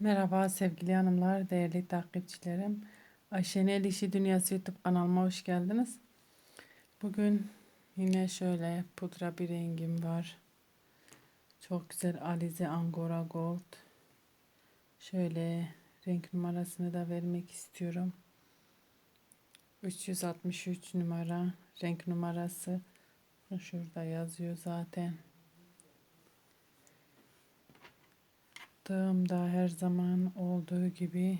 Merhaba sevgili hanımlar, değerli takipçilerim. Ayşe'nin El İşi Dünyası YouTube kanalıma hoş geldiniz. Bugün yine şöyle pudra bir rengim var. Çok güzel Alize Angora Gold. Şöyle renk numarasını da vermek istiyorum. 363 numara renk numarası. Şurada yazıyor zaten. Yaptığımda her zaman olduğu gibi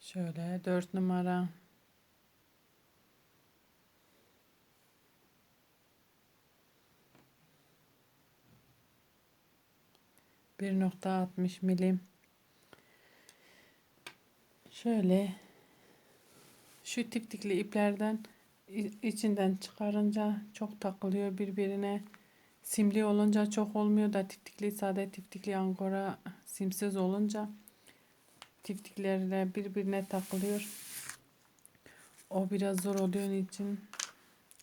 şöyle 4 numara. Bir nokta altmış milim. Şöyle şu tiptikli iplerden içinden çıkarınca çok takılıyor birbirine Simli olunca çok olmuyor da tiftikli sade tiftikli angora simsiz olunca tiftiklerle birbirine takılıyor. O biraz zor oluyor için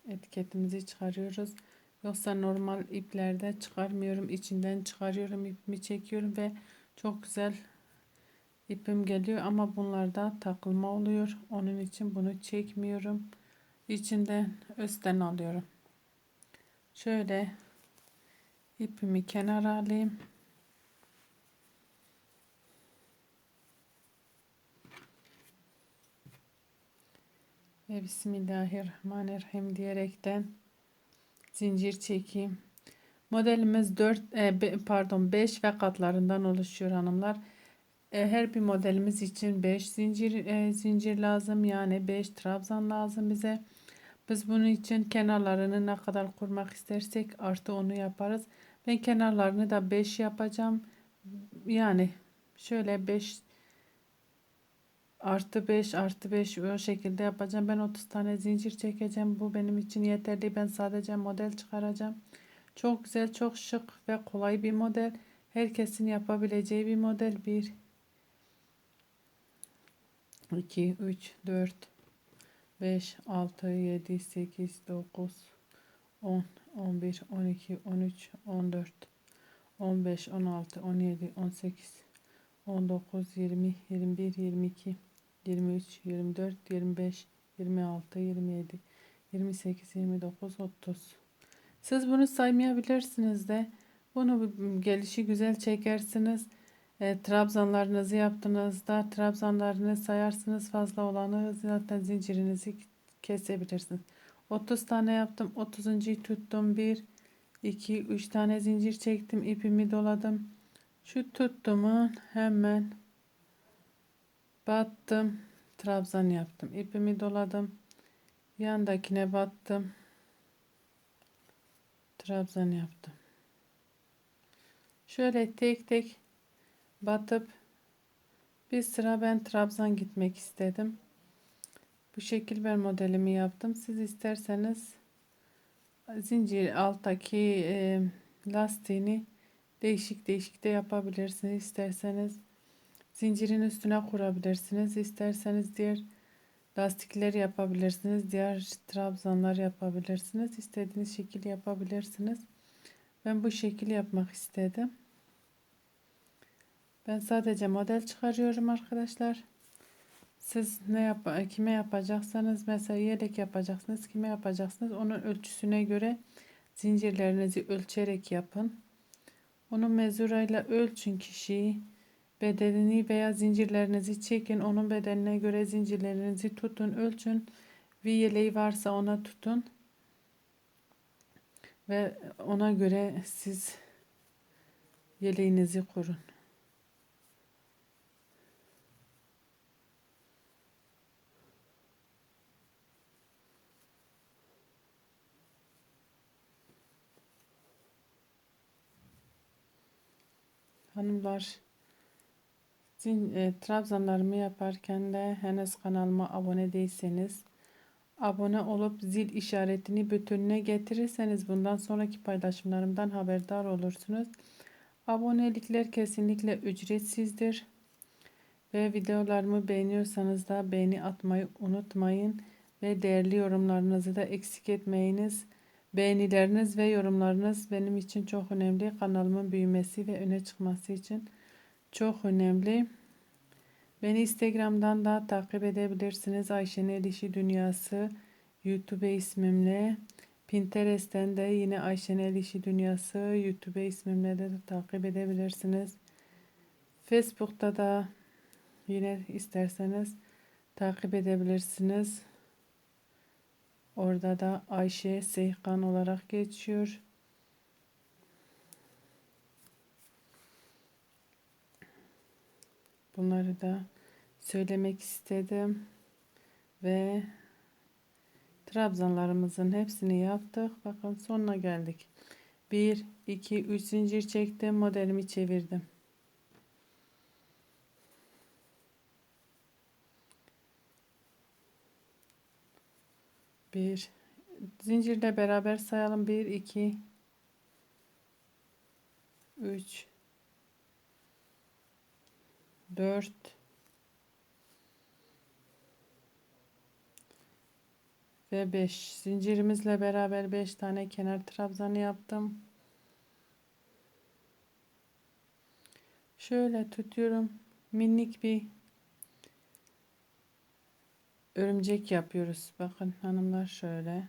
etiketimizi çıkarıyoruz. Yoksa normal iplerde çıkarmıyorum. içinden çıkarıyorum. ipimi çekiyorum ve çok güzel ipim geliyor ama bunlarda takılma oluyor. Onun için bunu çekmiyorum. İçinden üstten alıyorum. Şöyle ipimi kenara alayım. Ve Bismillahirrahmanirrahim diyerekten zincir çekeyim. Modelimiz 4 e, pardon 5 ve katlarından oluşuyor hanımlar. E, her bir modelimiz için 5 zincir e, zincir lazım. Yani 5 trabzan lazım bize. Biz bunun için kenarlarını ne kadar kurmak istersek artı onu yaparız. Ben kenarlarını da 5 yapacağım. Yani şöyle 5 artı 5 artı 5 o şekilde yapacağım. Ben 30 tane zincir çekeceğim. Bu benim için yeterli. Ben sadece model çıkaracağım. Çok güzel, çok şık ve kolay bir model. Herkesin yapabileceği bir model. 1 2 3 4 5 6 7 8 9 10 11, 12, 13, 14, 15, 16, 17, 18, 19, 20, 21, 22, 23, 24, 25, 26, 27, 28, 29, 30. Siz bunu saymayabilirsiniz de. Bunu gelişi güzel çekersiniz. E, trabzanlarınızı yaptığınızda trabzanlarını sayarsınız. Fazla olanı zaten zincirinizi kesebilirsiniz. 30 tane yaptım. 30. tuttum. 1 2 3 tane zincir çektim. ipimi doladım. Şu tuttuğumu hemen battım. Trabzan yaptım. ipimi doladım. Yandakine battım. Trabzan yaptım. Şöyle tek tek batıp bir sıra ben trabzan gitmek istedim. Bu şekil ben modelimi yaptım. Siz isterseniz zincir alttaki e, lastiğini değişik değişik de yapabilirsiniz. İsterseniz zincirin üstüne kurabilirsiniz. İsterseniz diğer lastikleri yapabilirsiniz. Diğer trabzanlar yapabilirsiniz. İstediğiniz şekil yapabilirsiniz. Ben bu şekil yapmak istedim. Ben sadece model çıkarıyorum arkadaşlar. Siz ne yap kime yapacaksanız mesela yelek yapacaksınız kime yapacaksınız onun ölçüsüne göre zincirlerinizi ölçerek yapın. Onun mezurayla ölçün kişiyi bedenini veya zincirlerinizi çekin onun bedenine göre zincirlerinizi tutun ölçün bir yeleği varsa ona tutun ve ona göre siz yeleğinizi kurun. Hanımlar zin, e, trabzanlarımı yaparken de henüz kanalıma abone değilseniz abone olup zil işaretini bütününe getirirseniz bundan sonraki paylaşımlarımdan haberdar olursunuz. Abonelikler kesinlikle ücretsizdir. Ve videolarımı beğeniyorsanız da beğeni atmayı unutmayın. Ve değerli yorumlarınızı da eksik etmeyiniz. Beğenileriniz ve yorumlarınız benim için çok önemli. Kanalımın büyümesi ve öne çıkması için çok önemli. Beni Instagram'dan da takip edebilirsiniz. Ayşen El İşi Dünyası YouTube ismimle. Pinterest'ten de yine Ayşen El İşi Dünyası YouTube ismimle de takip edebilirsiniz. Facebook'ta da yine isterseniz takip edebilirsiniz. Orada da Ayşe Seyhan olarak geçiyor. Bunları da söylemek istedim. Ve trabzanlarımızın hepsini yaptık. Bakın sonuna geldik. 1, 2, 3 zincir çektim. Modelimi çevirdim. Bir zincirle beraber sayalım. 1, 2, 3, 4 ve 5 zincirimizle beraber 5 tane kenar trabzanı yaptım. Şöyle tutuyorum. Minik bir örümcek yapıyoruz. Bakın hanımlar şöyle.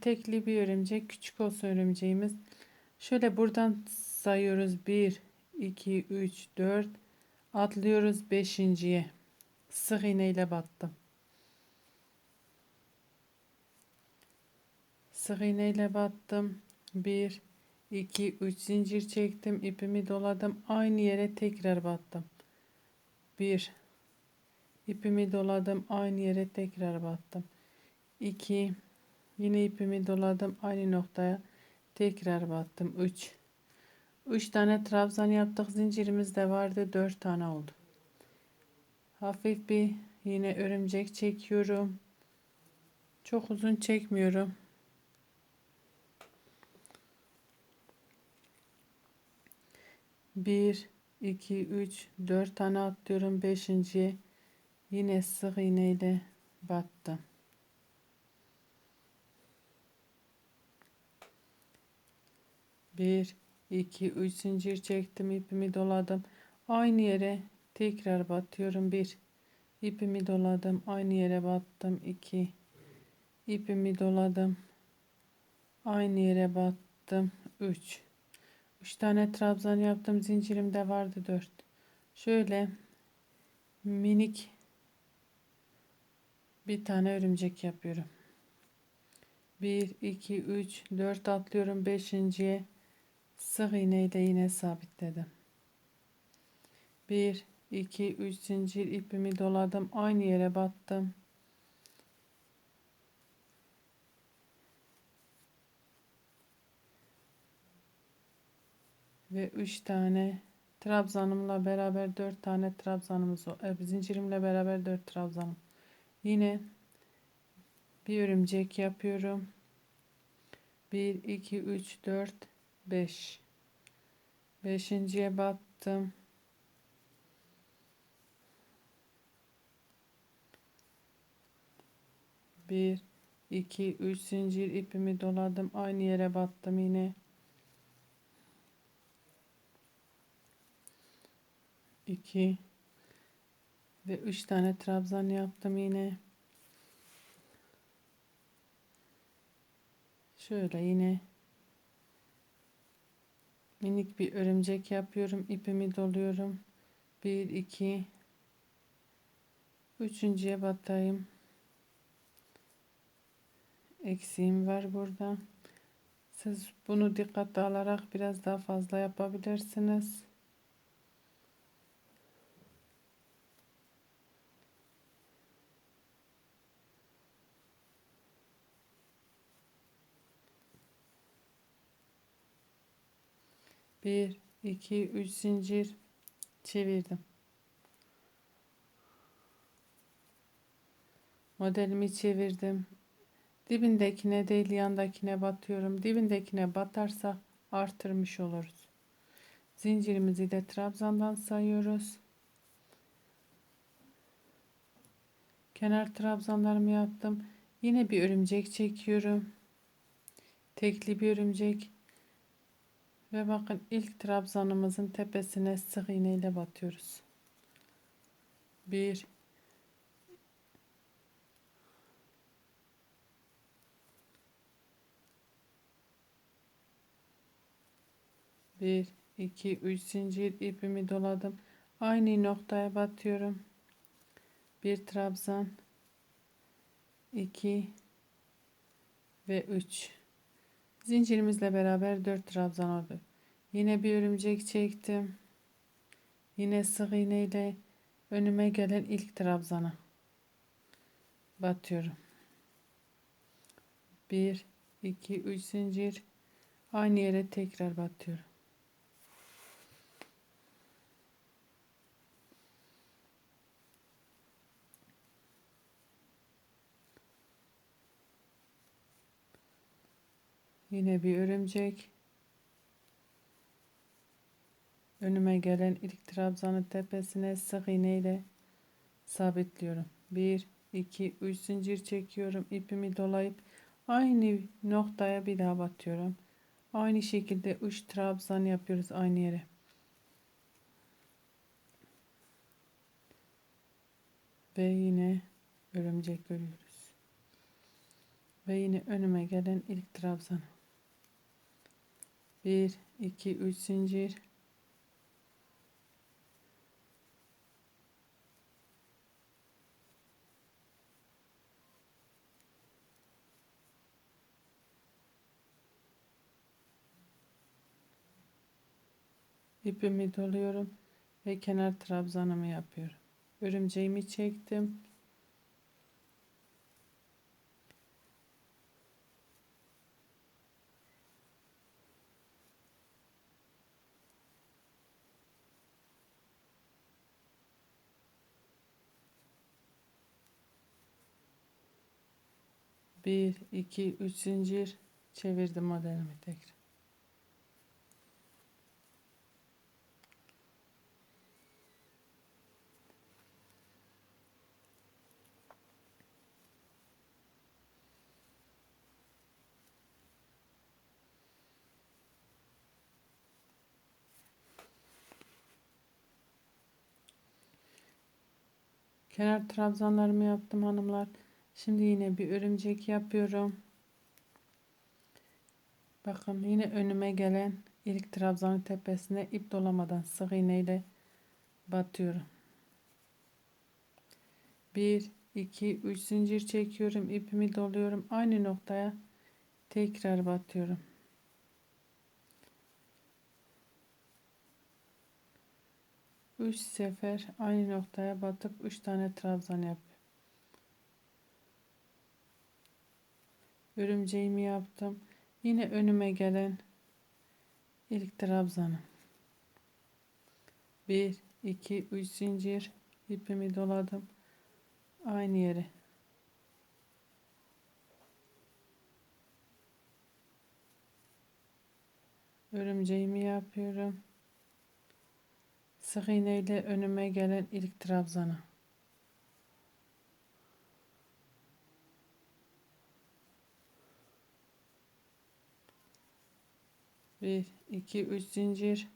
Tekli bir örümcek. Küçük olsa örümceğimiz. Şöyle buradan sayıyoruz. 1, 2, 3, 4. Atlıyoruz 5.ye. Sık iğne ile battım. Sık iğne ile battım. 1, 2, 3 zincir çektim. ipimi doladım. Aynı yere tekrar battım. 1, ipimi doladım. Aynı yere tekrar battım. 2, yine ipimi doladım. Aynı noktaya tekrar battım. 3, 3 tane trabzan yaptık. Zincirimiz de vardı. 4 tane oldu. Hafif bir yine örümcek çekiyorum. Çok uzun çekmiyorum. Bir, iki, üç, dört tane atlıyorum. Beşinci yine sık iğne ile battım. Bir, 2 3 zincir çektim. İpimi doladım. Aynı yere tekrar batıyorum. 1 ipimi doladım. Aynı yere battım. 2 ipimi doladım. Aynı yere battım. 3 3 tane trabzan yaptım zincirimde vardı 4 şöyle minik bir tane örümcek yapıyorum. 1 2 3 4 atlıyorum. 5.ye sık iğneyi de yine sabitledim. 1 2 3 zincir ipimi doladım. Aynı yere battım ve 3 tane trabzanımla beraber 4 tane trabzanımız e, zincirimle beraber 4 trabzanım. Yine bir örümcek yapıyorum. 1 2 3 4 5 beşinciye battım. Bir iki üç zincir ipimi doladım. Aynı yere battım yine iki. Ve üç tane trabzan yaptım yine. Şöyle yine minik bir örümcek yapıyorum ipimi doluyorum. 1 2 üçüncüye batayım. Eksiğim var burada. Siz bunu dikkate alarak biraz daha fazla yapabilirsiniz Bir, iki, üç zincir çevirdim. Modelimi çevirdim. Dibindekine değil yandakine batıyorum. Dibindekine batarsak artırmış oluruz. Zincirimizi de trabzandan sayıyoruz. Kenar trabzanlarımı yaptım. Yine bir örümcek çekiyorum. Tekli bir örümcek Ve bakın ilk trabzanımızın tepesine sık iğne ile batıyoruz. Bir, bir, iki, üç zincir ipimi doladım. Aynı noktaya batıyorum. Bir trabzan, iki ve üç. Zincirimizle beraber dört trabzan oldu. Yine bir örümcek çektim. Yine sık iğne ile önüme gelen ilk trabzana batıyorum. 1 2 3 zincir aynı yere tekrar batıyorum. Yine bir örümcek. Önüme gelen ilk trabzanın tepesine sık iğne ile sabitliyorum. 1 2 3 zincir çekiyorum. ipimi dolayıp aynı noktaya bir daha batıyorum. Aynı şekilde 3 trabzan yapıyoruz aynı yere. Ve yine örümcek görüyoruz. Ve yine önüme gelen ilk trabzan. 1 2 3 zincir ipimi doluyorum ve kenar trabzanımı yapıyorum. Örümceğimi çektim. Bir, iki, üç zincir çevirdim modelimi tekrar. Kenar trabzanlarımı yaptım hanımlar. Şimdi yine bir örümcek yapıyorum. Bakın yine önüme gelen ilk trabzanın tepesine ip dolamadan sık iğne ile batıyorum. 1 2 3 zincir çekiyorum. ipimi doluyorum. Aynı noktaya tekrar batıyorum. 3 sefer aynı noktaya batıp 3 tane trabzan yap. Örümceğimi yaptım. Yine önüme gelen ilk trabzanı. 1 2 3 zincir ipimi doladım. Aynı yere. Örümceğimi yapıyorum. Sık iğne ile önüme gelen ilk trabzanı. Bir, iki, üç zincir.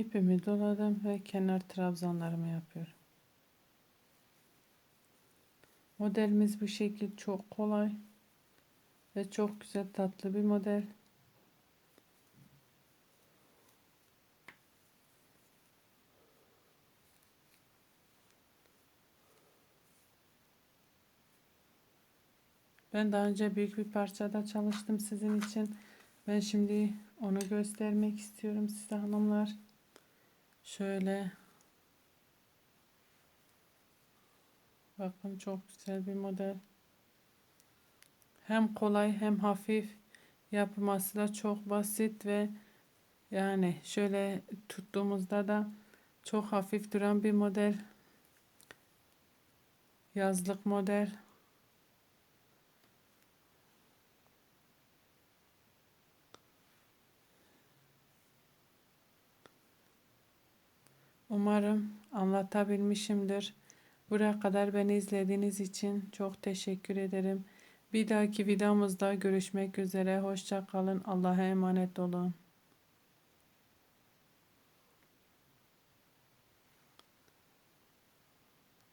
İpimi doladım ve kenar trabzanlarımı yapıyorum. Modelimiz bu şekil çok kolay ve çok güzel tatlı bir model. Ben daha önce büyük bir parçada çalıştım sizin için. Ben şimdi onu göstermek istiyorum size hanımlar. Şöyle. Bakın çok güzel bir model. Hem kolay hem hafif yapılması da çok basit ve yani şöyle tuttuğumuzda da çok hafif duran bir model. Yazlık model. Umarım anlatabilmişimdir. Buraya kadar beni izlediğiniz için çok teşekkür ederim. Bir dahaki videomuzda görüşmek üzere. Hoşça kalın. Allah'a emanet olun.